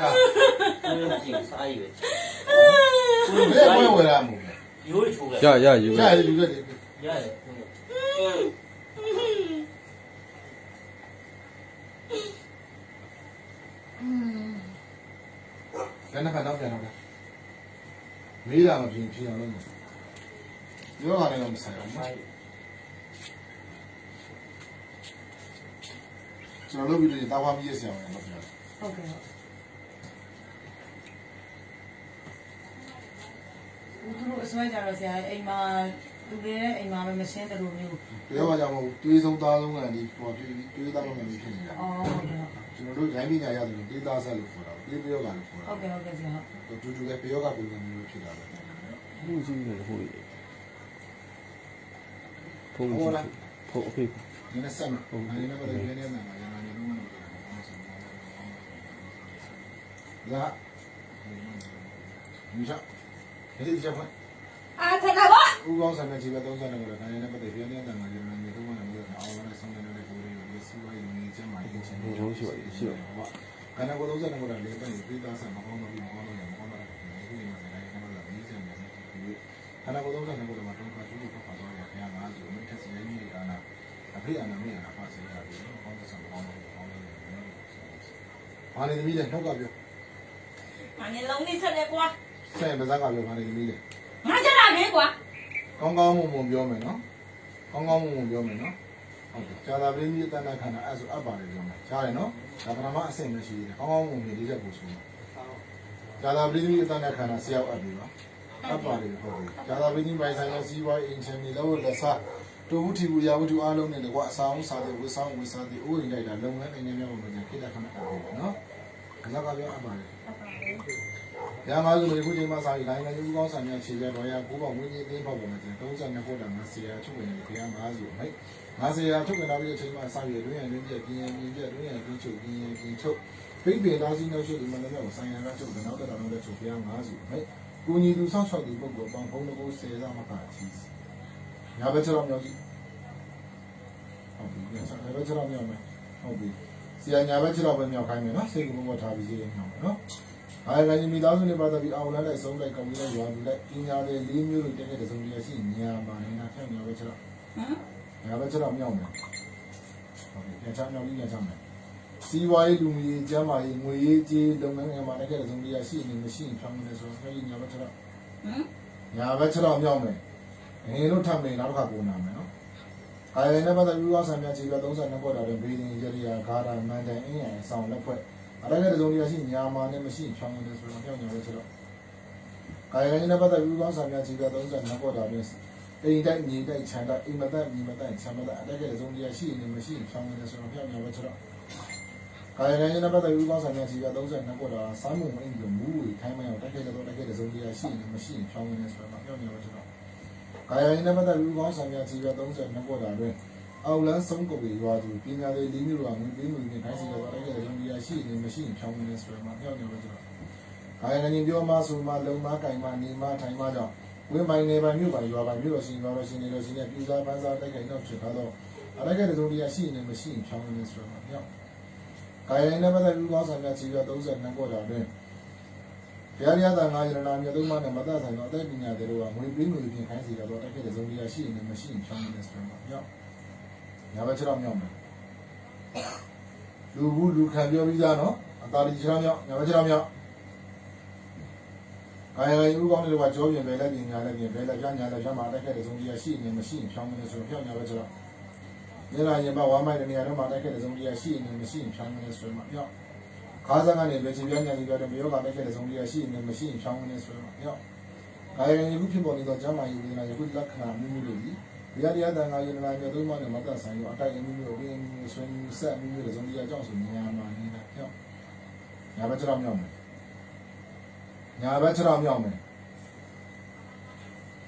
ကိုယ်ကြည့်စားရည်ပဲဘယ်ဘယ်ဝယ်ရမို့လဲရိုးချိုးပဲရရယူကြာရလူကတည်းကရတယ်ဘယ်နှခါတော့ပြန်တော့လဲမေးတာမဖြစ်ဖြစ်အောင်လုပ်မယ်ပြောတာလည်းမဆိုင်ဘူးစားရည်ကျွန်တော်လုပ်ပြီးတော့တာဝါမီးရဆရာအောင်လုပ်ပြတယ်ဟုတ်ကဲ့ဟုတ်ဦး သူတို့အစွဲကြတော့ဆရာအိမ်မှာသူတွေရဲ့အိမ်မှာပဲမရှင်းတယ်လို့မျိုးပြောပါကြမဟုတ်တွေးဆုံးသားဆုံးကဒီဟိုတွေးသားလို့မျိုးဖြစ်နေတာအော်ဟုတ်ကဲ့ကျွန်တော်တို့ရိုင်းပညာရတယ်လို့တွေးသားဆက်လို့ခေါ်တာပြေးပြောကလို့ခေါ်တာဟုတ်ကဲ့ဟုတ်ကဲ့ဆရာဟုတ်တူတူလည်းပြောကပုံစံမျိုးဖြစ်တာပဲမှုရှိနေဟိုဖုန်းကြီးဖုန်းအဖေဒီနေ့ဆက်မှာအရင်ကတော့ဒီနေ့မှာရန်ကုန်ရုံးမှာလာဒီချက် ဒီချက်ဖွင့်အာထနာပါဦးကောင်းဆံနဲ့ခြေပဲ30နဲ့ကတော့ဒါနဲ့ပတ်သက်ရင်းနေတဲ့မှာရင်းနေတော့မလို့အောင်လည်းဆုံးနေတယ်ကိုယ်ရေးစီးပွားရေးနေချင်မှအင်းချင်းဟုတ်ကဲ့ကတော့30နဲ့ကတော့လေပဲပြီးသားဆက်မကောင်းတော့ဘူးမကောင်းတော့မကောင်းတော့ဘူးဒီမှာလည်းကျွန်တော်လည်းပြီးစံနေတယ်ဒီခန္ဓာကိုယ်30နဲ့ကတော့မတုံးခါကျူးလို့ပတ်သွားရခင်ဗျာငါဆိုမထက်စီရင်းနေအာနာအဖေအနာမေအနာပါစေရတယ်ကောင်းတဲ့ဆက်မကောင်းတော့ဘူးကောင်းတယ်ဘာနေသမီးလဲနှောက်ကပြောငါနေလုံးနေဆက်တယ်ကွာ ဆဲပါးစားကပြောဘာနေသမီးလဲငါကြတာလေကွာကောင်းကောင်းမွန်မွန်ပြောမယ်နော်ကောင်းကောင်းမွန်မွန်ပြောမယ်နော်ဟုတ်ကဲ့ဇာတာပရင်းကြီးတန်တာခန္ဓာအဲ့ဆိုအပ်ပါတယ်ပြောမယ်ရှားတယ်နော်ဒါပထမအဆင့်ပဲရှိသေးတယ်ကောင်းကောင်းမွန်မွန်လေးချက်ပို့ဆိုမယ်ဇာတာပရင်းကြီးတန်တာခန္ဓာဆရာအပ်ပြီပါအပ်ပါတယ်ဟုတ်ကဲ့ဇာတာပရင်းကြီးပိုင်ဆိုင်သောစီးပွားရေးအင်ချင်တွေလောလက်စားတူဝုထီဝရာဝတ္ထုအားလုံးနဲ့လည်းကွာအဆောင်စားတဲ့ဝတ်ဆောင်ဝတ်စားတဲ့အိုးရင်လိုက်တာလုပ်ငန်းအနေနဲ့များမှာခိတ္တခဏအပ်ပြီနော်ခဏကပြောအပ်ပါတယ် ရမစုမေခုချိန်မှာစာရီတိုင်းလည်းဥကောင်းဆံများခြေပြတော်ရကိုပေါ့ဝင်းကြီးသိမ်းပေါ့ပုံနဲ့32ခုတာမှာဆရာချုပ်ဝင်တယ်ခရမ်း5စုမိတ်ငါဆရာချုပ်ဝင်လာပြီးအချိန်မှာစာရီတွင်ရတွင်ပြပြင်းပြင်းပြတွင်ရတွင်ချုပ်ပြင်းပြင်းချုပ်ဖိတ်ပင်သားစီနောက်ရှိဒီမှာလည်းကိုဆိုင်ရကချုပ်တဲ့နောက်တော့လည်းချုပ်ခရမ်း5စုမိတ်ကိုညီသူဆောက်ရှောက်သူပုဂ္ဂိုလ်ပေါင်းဘုံတကူဆယ်စားမကချီညာဘက်ချောင်းမြောက်ကြီးဟုတ်ပြီညာဘက်ချောင်းမြောက်မယ်ဟုတ်ပြီ ဆရာညာဘက်ချောင်းပဲမြောက်ခိုင်းမယ်နော်စိတ်ကဘုံဘထားပြီးရေးမြောက်မယ်နော်အားကကြီးမိသားစုနဲ့ပတ်သက်ပြီးအောင်လန်းလိုက်ဆုံးလိုက်ကောင်းလိုက်ရွာပြီးလိုက်ပညာတွေလေးမျိုးတွေတက်တဲ့စုံတွေရှိညာပါနေတာဖြတ်ညာပဲချတော့ဟမ်ညာပဲချတော့မြောက်မယ်ဟုတ်ပြီပြန်ချမြောက်ပြီးပြန်ချမယ်စီးပွားရေးလူမှုရေးကျန်းမာရေးငွေရေးကြေးလုပ်ငန်းငယ်မှာတက်တဲ့စုံတွေရှိနေမရှိဖြောင်းနေဆိုတော့ဖြတ်ညာပဲချတော့ဟမ်ညာပဲချတော့မြောက်မယ်ငင်းလို့ထပ်မယ်နောက်တစ်ခါပုံနာမယ်နော် ကာယနဲ့ပတ်သက်ပြီးဝါဆံများခြေပြ32ပေါ်တာတွင်ဘေးဒင်းရရိယာဂါတာမန်တန်အင်းရန်ဆောင်လက်ဖွဲ့အဲ့ဒါကတစုံတွေရှိညာမာနဲ့မရှိဖြောင်းနေဆိုတော့ဖြောင်းညာပဲချတော့ကာယကံနဲ့ပတ်သက်ပြီးကောင်းဆောင်များခြေပြ32ပေါ်တာတွင်အိမ်တိုက်မြေတိုက်ခြံတိုက်အိမ်မတိုက်မြေမတိုက်ခြံမတိုက်အတက်ကလေးစုံတရားရှိနေမရှိဖြောင်းနေဆိုတော့ပြောင်းများပဲချတော့ကာယကံနဲ့ပတ်သက်ပြီးကောင်းဆောင်များခြေပြ32ပေါ်တာစာမှုအင်ဒီမူဝေထိုင်းမရောက်တက်ခဲ့တော့တက်ခဲ့တဲ့စုံတရားရှိနေမရှိဖြောင်းနေဆိုတော့ပြောင်းများပဲချတော့ ကာယကံနဲ့ပတ်သက်ပြီးကောင်းဆောင်များခြေပြ32ပေါ်တာတွင်အောက်လန်းဆုံးကုန်ရွာသူပညာရေးလေးမျိုးကငွေပေးမှုနဲ့တိုင်းစီတော့တက်ခဲ့တဲ့စုံတရားရှိနေမရှိဖြောင်းနေဆိုတော့ပြောင်းများပဲချတော့။အာရဏီပြောမှဆိုမှလုံမကင်မနေမထိုင်မကြောင့်ဝင်းပိုင်နေပိုင်မြို့ပိုင်ရွာပိုင်မြို့တော်ရှင်ရွာတော်ရှင်နေတော်ရှင်နဲ့ပြူစားပန်းစားတိုက်ခိုက်တော့ဖြစ်သွားတော့အရကဲတစုံတရာရှိနေမရှိဖြောင်းနေဆိုတော့မြောက်။ကာယရင်းနဲ့ပတ်သက်ပြီးကောင်းဆောင်များခြေပြ32ပေါ်တာတွင် ဘုရားရတာငါရဏမြတ်သုံးပါးနဲ့မသက်ဆိုင်တော့အသက်ပညာတွေတော့ငွေပေးငွေပြင်ခိုင်းစီတော့တိုက်ခိုက်တဲ့စုံတရာရှိနေမရှိဖြောင်းနေဆိုတော့မြောက်။ညာဘက်ခြေတော့မြောက်မယ်။လူဘူးလူခံပြောပြီးသားနော်။အတားဒီခြေတော့မြောက်ညာဘက်ခြေတော့မြောက်ကာယကံဥကောင်းတွေကကြောပြင်ပဲလက်ပြင်ညာလက်ပြင်ပဲလက်ပြညာလက်ပြမှာတက်ခဲ့တဲ့ဇုံကြီးရှိနေမရှိဖြောင်းနေဆိုဖြောင်းညာပဲဆိုတော့ညလာရင်မဝမ်းမိုက်တဲ့နေရာတော့မှာတက်ခဲ့တဲ့ဇုံကြီးရှိနေမရှိဖြောင်းနေဆိုမှပြော င်းခါးစားကနေပဲချပြညာကြီးပြောတဲ့မယောဂတက်ခဲ့တဲ့ဇုံကြီးရှိနေမရှိဖြောင်းနေဆိုမှပြောင်းကာယကံယခုဖြစ်ပေါ်နေသောကျမ်းမာရေးဝေဒနာယခုလက္ခဏာမျိုးမျိုးတွေဒီဘုရားတရားတန်ခါယန္တနာမျိုးသုံးပါးနဲ့မသက်ဆိုင်ရောအတိုက်အမျိုးမျိုးအင်းမျိုးဆွေးမျိုးဆက်မျိုးမျိုးဇုံကြီးအကြောင်းဆိုညာမှာနေတာပြောင်းညာပဲကြောက်မြောက်မယ်ညာပဲကြောက်မြောက်မယ်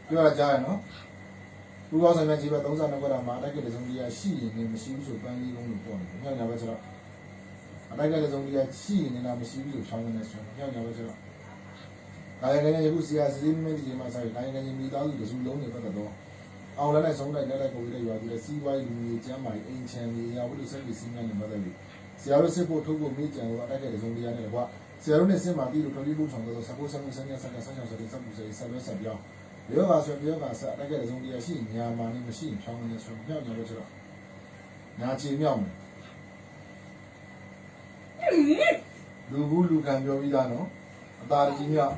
ပြောရကြရနော်ဥပ္ပါဆောင်မြတ်ကြီးပဲ32ခွက်တာမှာအတိုက်ကလေးစုံတရားရှိရင်လည်းမရှိဘူးဆိုပန်းလေးလုံးလို့ပြောတယ်ညောင်ညာပဲဆိုတော့ အတိုက်ကလေးစုံတရားရှိရင်လည်းမရှိဘူးဆိုချောင်းနေဆိုတော့ညောင်ညာပဲဆိုတော့ဒါရငယ်ယခုစီယာစီမင်းဒီမှာဆိုင်ဒါရငယ်မိသားစုတစုလုံးနေပတ်သက်တော့အောင်လည်းနဲ့ဆုံးလိုက်လည်းကိုယ်လေးရွာပြီးစီးပွားရေးလူမျိုးကျမ်းမာရေးအိမ်ချမ်းရေးရာဝတ္ထုဆက်ပြီးစီးမြန်းနေပတ်သက်လို့ဆရာတို့စစ်ဖို့ထုတ်ဖို့မိကြံတော့အတိုက်ကလေးစုံတရားနဲ့ကွာဆရာတို့နဲ့စင်မှာပြီးလို့ထွန်ပြီးပို့ဆောင်တော့စပိုးဆန်းဆန်းဆန်းဆန်းဆန်းဆန်းဆိုတဲ့စပ်ပူစေဆက်လွဲဆက်ပြောင်းရောဂါဆိုရောဂါဆက်တက်ခဲ့တဲ့ဇုံတရားရှိညာမာနေမရှိရင်ဖြောင်းနေဆိုမြောက်ညာလို့ကျတော့ညာချီမြောက်မယ် လူဘူးလူခံပြောပြီးသားနော်အသာကြီးမြောက်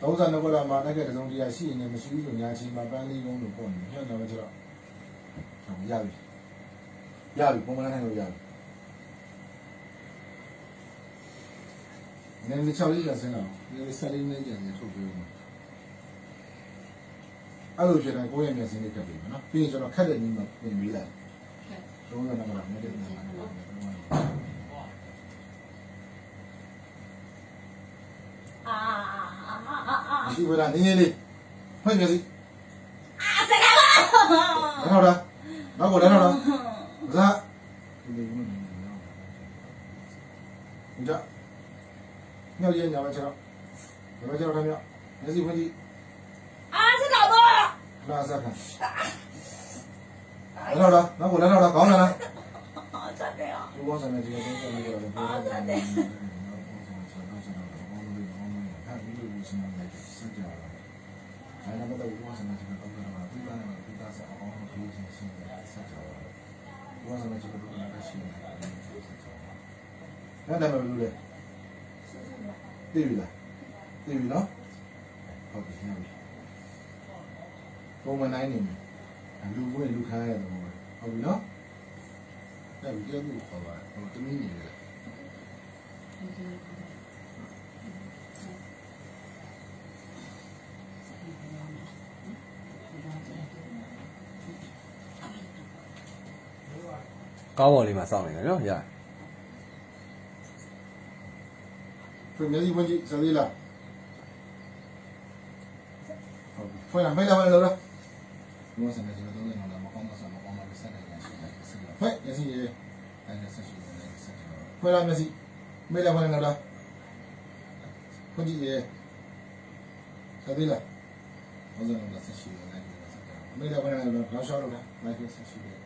သုံးဆန်တော့ကမှာတက်ခဲ့တဲ့ဇုံတရားရှိရင်မရှိဘူးဆိုညာချီမှာပန်းလေးကုန်းလို့ပေါ့နေမြောက်ညာလို့ကျတော့ရပြီရပြီပုံမှန်တိုင်းလို့ရပြီနည်းနည်းချောက်လေးပြန်ဆင်းလာအောင်နည်းနည်းဆက်လေးနဲ့ကြံနေထုတ်ပေးဦးမယ်အဲ့လိုဖြစ်ရင်ကိုယ့်ရဲ့မျက်စိလေးကပ်ပြီးမယ်နော်ပြီးရင်ကျွန်တော်ခက်တဲ့နည်းမှာပြင်ပေးလိုက်သုံးရတာကလည်းမြဲတဲ့နည်းမှာ အာအာအာအာ ဒီဝရနည်းနည်းလေးဖွင့်မျက်စိအာစကားပါနောက်တော့နောက်ကိုလည်းနောက်တော့ဇာဒီလိုမျိုးညမြောက်ရညမှာချတော့ဘယ်မှာချတော့မြောက်မျက်စိဖွင့်ကြည့်အာစကားပါလာစားခံနောက်တော့နောက်ကိုလည်းနောက်တော့ကောင်းလားလားအာစကားဒီဘောဆန်နဲ့ဒီလိုသုံးဆောင်လို့ရတယ်ပေါ်လာတယ်။ဟာဒီလိုမျိုးစမ်းလိုက်စကြတာ။ အဲ့ဒါမှတော့ဘောဆန်နဲ့ဒီလိုသုံးဆောင်တာဒီပိုင်းမှာဒီသားစားအောင်လို့ပြောချင်းရှင်းတယ်စကြတာ။ဘောဆန်နဲ့ဒီလိုသုံးတာရှင်းတယ်စကြတာ။အဲ့ဒါမှမလို့လေ။သိပြီလား။သိပြီနော်။ဟုတ်ပြီနော်။ပုံမှန်နိုင်နေမယ်။လူဝင်လူခါရတယ်ပေါ့။ဟုတ်ပြီနော်။အဲ့ဒီကျတော့ခေါ်ပါဟိုတမင်းကြီးလေ ကားပေါ်လေးမှာစောင့်နေတယ်နော်ရဖွင့်မျက်စိဖွင့်ကြည့်စသေးလားဟုတ်ပြီဖွင့်လာမိတ်လာမလို့လားဘောဆန်နေတယ်တော့လည်းတော့မကောင်းတော့ဆန်မကောင်းတော့ဆက်နေတယ်ဆက်နေတယ်ဆက်နေတယ်ဖွင့်မျက်စိရေးအဲ့ဒါဆက်ရှိတယ်ဆက်ရှိတယ်ဖွင့်လာမျက်စိမိတ်လာမလို့လားဖွင့်ကြည့်ရေးစသေးလားဘောဆန်တော့ဆက်ရှိတယ်လည်းမိတ်လာမလို့လားတော့ရှော့လို့လားလိုက်ဆက်ရှိတယ်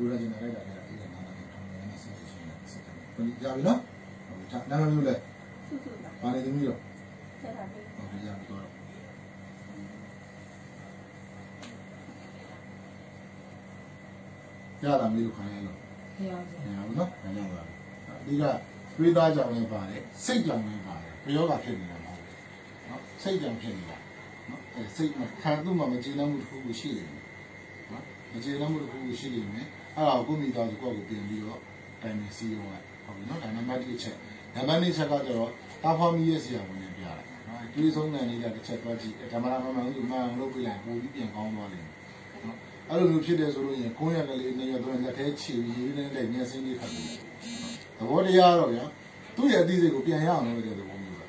လူရကျင်လိုက်တာလည်းဒီကနားတယ်ထုံးနေဆက်ရှိတယ်ဆက်တယ်ဖွင့်ကြပြီနော်ဟုတ်ပြီနားမလို့လဲစုစုပါပါနေသမီးတော့ဆက်တာလေးဟုတ်ပြီရပြီတော့ရတာမေးလို့ခိုင်းရလို့ပြောစမရဘူးနော်မရပါဘူးအဓိကတွေးသားကြောင်လည်းပါတယ်စိတ်ကြောင်လည်းပါတယ်ဘယောဂဖြစ်နေတာမဟုတ်ဘူးနော်စိတ်ကြောင်ဖြစ်နေတာနော်အဲစိတ်မှာခံသူ့မှာမကျေနပ်မှုတစ်ခုခုရှိနေတယ်နော်မကျေနပ်မှုတစ်ခုခုရှိနေမယ် အဲ့ဒါကိုကိုမိသားစုကိုယ့်ကိုပြင်ပြီးတော့တိုင်နေစီရောဟုတ်ပြီနော်ဒါနံပါတ်1ချက်နံပါတ်2ချက်ကတော့တာဖော်မီရဲ့ဆရာဝန်နဲ့ပြရတယ်နော်တွေးဆုံးတဲ့နေ့တစ်ချက်သွားကြည့်ဓမ္မရာမမှန်ဘူးမှန်အောင်လုပ်ပြလိုက်ပိုပြီးပြန်ကောင်းသွားလိမ့်မယ်နော်အဲ့လိုမျိုးဖြစ်တယ်ဆိုလို့ရင်ကိုယ်ရကလေးနေရတော့လက်ထဲခြေပြီးရေးနေတဲ့ညက်စင်းလေးခတ်ပြီးသဘောတရားတော့ဗျာသူ့ရဲ့အသေးစိတ်ကိုပြန်ရအောင်လုပ်တဲ့သဘောမျိုးပဲ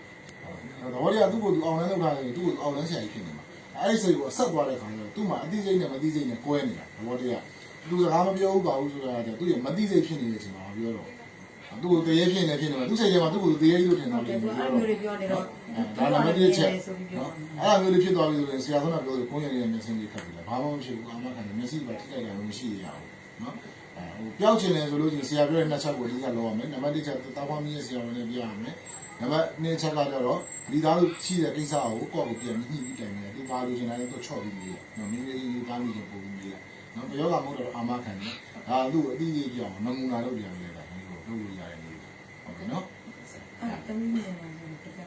သဘောတရားသူ့ကိုသူအောင်လန်းလုပ်တာလေသူ့ကိုအောင်လန်းဆရာကြီးဖြစ်နေမှာအဲ့ဒီစိတ်ကိုအဆက်သွားတဲ့ခါကျတော့သူ့မှာအသေးစိတ်နဲ့မသိစိတ်နဲ့ကွဲနေတာသဘောတရား သူစကားမပြောဘူးပါဘူးဆိုတာကသူ့ရဲ့မသိစိတ်ဖြစ်နေတဲ့အချိန်မှာပြောတော့သူ့ကိုတရေဖြစ်နေဖြစ်နေမှာသူ့စိတ်ထဲမှာသူ့ကိုတရေကြီးလို့ထင်တာဟုတ်တယ်လို့သူပြောအဲ့တော့လိုတွေပြောနေတော့ဒါနံပါတ်1ချက်ဆိုပြီးပြောနော်အဲ့လိုမျိုးလေးဖြစ်သွားပြီဆိုရင်ဆရာသမားပြောလို့ကိုယ်ရည်ရဲ့မျက်စိလေးခတ်ပြီလားဘာမှမရှိဘူးအမှခံတယ်မျက်စိပါထိလိုက်တာလည်းမရှိရဘူးနော်အဲဟိုပျောက်ချင်တယ်ဆိုလို့ရှိရင်ဆရာပြောတဲ့နှစ်ချက်ကိုအဓိကလောက်ရမယ်နံပါတ်1ချက်တာဝါမီရဲ့ဆရာဝန်နဲ့ပြရမယ်နံပါတ်2ချက်ကတော့ဒီသားလို့ရှိတဲ့ကိစ္စကိုကိုယ့်ကိုပြန်ညှိပြီးတိုင်တယ်ဒီပါလို့ရှင်တိုင်းတော့ချော့ပြီးပြီနော်မင်းလေးလေးသားမိချင်ပုံပြီးပြီ နော်ပြောကမဟုတ်တော့အာမခံတယ်ဒါသူ့အတိအကျပြောင်းနမူနာလုပ်ပြန်လေတာဒီလိုလုပ်လို့ရတယ်လို့ဟုတ်ကဲ့နော်အဲ့တမီးနေတယ်တက်တယ်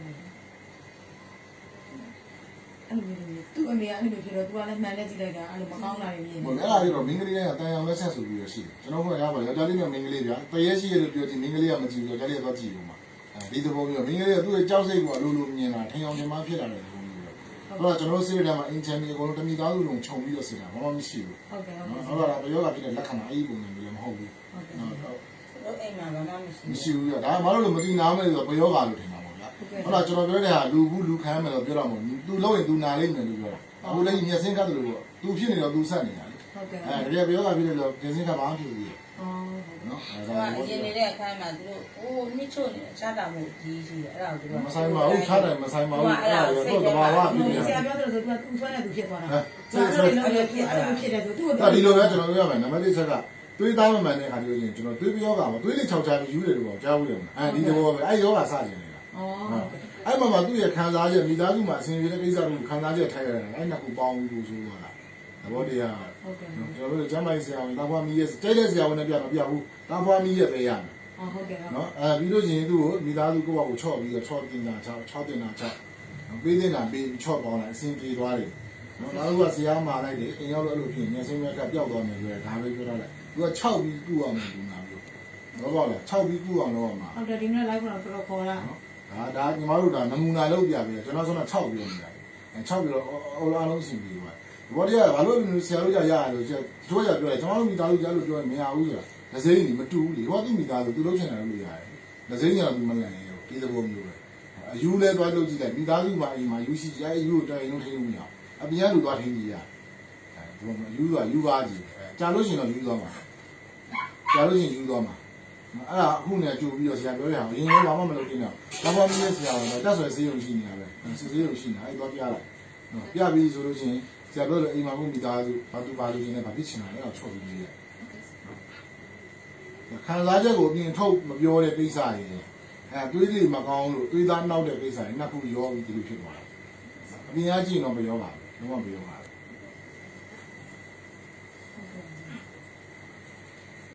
အဲ့လိုမျိုးသူ့အမေကအဲ့လိုမျိုးဖြစ်တော့ तू ကလည်းမှန်တဲ့ကြည့်လိုက်တာအဲ့လိုမကောင်းတာတွေမြင်ဟိုအဲ့ဒါကြီးတော့မင်းကလေးကတန်ရောင်လက်ဆက်ဆိုပြီးရရှိတယ်ကျွန်တော်ကရပါယောက်ျားလေးနဲ့မင်းကလေးဗျာတရေရှိရလို့ပြောချင်မင်းကလေးကမကြည့်ဘူးယောက်ျားလေးကတော့ကြည့်လို့မှာအဲဒီသဘောမျိုးမင်းကလေးကသူ့ရဲ့ကြောက်စိတ်ကအလိုလိုမြင်တာထင်အောင်ထင်မှားဖြစ်လာတယ်သဘောမျိုးပဲ အဲ့တော့ကျွန်တော်စိတ်ထဲမှာအင်ချန်ဒီအကုန်လုံးတမိသားစုလုံးခြုံပြီးတော့စစ်တာဘာမှမရှိဘူး ဟုတ်ကဲ့ဟုတ် နော် ကဲ့ အဲ့ဒါကဘယောကဖြစ်တဲ့လက္ခဏာအဲ့ဒီပုံစံမျိုးလည်းမဟုတ်ဘူး ဟုတ်ကဲ့ နော် တို့အိမ်မှာဘာမှမရှိ မရှိဘူးဗျာဒါမှမဟုတ်လို့မသိနာမယ်ဆိုတော့ဘယောကလို့ထင်တာပေါ့ဗျာဟုတ်လားကျွန်တော်ပြောတဲ့ဟာလူဘူးလူခံမယ်လို့ပြောတာမဟုတ်ဘူး तू လုံးရင် तू နာလိမ့်မယ်လို့ပြောတာအခုလည်းမျက်စင်းကတ်တယ်လို့ပေါ့ तू ဖြစ်နေတော့ तू ဆက်နေတာလေ ဟုတ်ကဲ့အဲတကယ်ပြောတာဖြစ်တယ်လို့မျက်စင်းကတ်ဘာမှဖြစ်ဘူးလေအော်နော်အဲဘူးဒါကရင်နေတဲ့အခါမှာသူတို့ဟိုနှစ်ချို့နေချတာမို့ကြီးရှိတယ်အဲ့ဒါကိုသူတို့မဆိုင်ပါဘူးခြားတယ်မဆိုင်ပါဘူးအဲ့ဒါတော့တဘာဝဖြစ်နေဆရာတာပြောတယ်ဆို तू ကသူ့ဆွဲနေသူဖြစ်သွားတာဟမ်ဆိုတော့အဲ့လိုဖြစ်အဲ့လိုဖြစ်တယ်ဆိုသူ့ကိုဒါဒီလိုပဲကျွန်တော်ပြောရမယ်နံပါတ်1ချက်ကတွေးသားမမှန်တဲ့ခါပြောရင်ကျွန်တော်တွေးပြောကမှာတွေးလေ6ချာပြီးယူတယ်လို့ပေါ့ကြားဘူးတယ်အဲဒီတော့ပဲအဲယောဂစနေနေတာဩဟုတ်ကဲ့အဲ့မှာမှသူ့ရဲ့ခံစားချက်မိသားစုမှာအစဉ်ပြေတဲ့ကိစ္စတွေကိုခံစားချက်ထိုက်ရတယ်အဲ့နှစ်ခုပေါင်းပြီးလို့ဆိုတော့လား သဘောတရားဟုတ်ကဲ့ကျွန်တော်တို့ကျမ်းမိုင်းဆရာဝန်တောင်ဖွားမီးရဲ့တိတ်တဲ့ဆရာဝန်နဲ့ပြမပြဘူးတောင်ဖွားမီးရဲ့ပဲရမယ်ဟုတ်ကဲ့ဟုတ်နော်အဲပြီးလို့ရှိရင်သူ့ကိုမိသားစုကိုယ့်ဘာကိုချော့ပြီးတော့ချော့တင်တာချော့ချော့တင်တာချော့ပေးတင်တာပေးပြီးချော့ပေါင်းလိုက်အစဉ်ပြေသွားတယ်နော်နောက်တစ်ခုကဆရာမာလိုက်တယ်အိမ်ရောက်လို့အဲ့လိုဖြစ်မျက်စိမျက်ကပျောက်သွားမယ်ဆိုရယ်ဒါပဲပြောထားလိုက်သူက6ပြီးကုအောင်မယ်ဒီမှာပြောတော့ပေါ့လေ6ပြီးကုအောင်လုပ်အောင်မှာဟုတ်တယ်ဒီနေ့ live ကတော့တော်တော်ခေါ်တာနော်ဒါဒါညီမတို့ဒါနမူနာလုပ်ပြပေးတယ်ကျွန်တော်ဆိုတော့6ပြီးနေတာအဲ6ပြီးတော့အော်လာလုံးအစဉ်ပြေသွား ဒီဘောတရားဘာလို့လဲဆရာတို့ကြရရလို့ကျတို့ကြပြောတယ်ကျွန်တော်တို့မိသားစုကြလို့ပြောရင်မရဘူးဆိုတာဒစိမ့်နေမတူဘူးလေဟောသူ့မိသားစုသူလုပ်ချင်တယ်လို့ရတယ်ဒစိမ့်ကတော့သူမလန်ရဘူးဒီသဘောမျိုးပဲအယူလဲသွားလုပ်ကြည့်လိုက်မိသားစုမှာအိမ်မှာယူရှိကြအဲယူကိုတိုင်လုံးထိလို့မရအောင်အပြင်ကလူသွားထိကြည့်ရအဲဒီလိုယူသွားယူပါကြည့်ကြာလို့ရှိရင်တော့ယူသွားမှာကြာလို့ရှိရင်ယူသွားမှာအဲ့ဒါအခုနဲ့ကြိုပြီးတော့ဆရာပြောရအောင်အရင်ကဘာမှမလုပ်တင်တော့ဘာမှမင်းဆရာကတော့တက်ဆွဲစေးရုံရှိနေတာပဲစေးစေးရုံရှိနေတာအဲ့တော့ပြလိုက်နော်ပြပြီးဆိုလို့ရှိရင် ဆရာပြောလို့အိမ်မှာကိုမိသားစုဘာသူဘာလို့ရှင်လဲဘာဖြစ်ချင်တာလဲတော့ချော့ပြီးရေးရခံစားချက်ကိုအပြင်ထုတ်မပြောတဲ့ကိစ္စတွေအဲတွေးလေးမကောင်းလို့တွေးသားနောက်တဲ့ကိစ္စတွေနှစ်ခုရောပြီးဒီလိုဖြစ်သွားတယ်အပြင်ကကြည့်တော့မရောပါဘူးလုံးဝမရောပါဘူး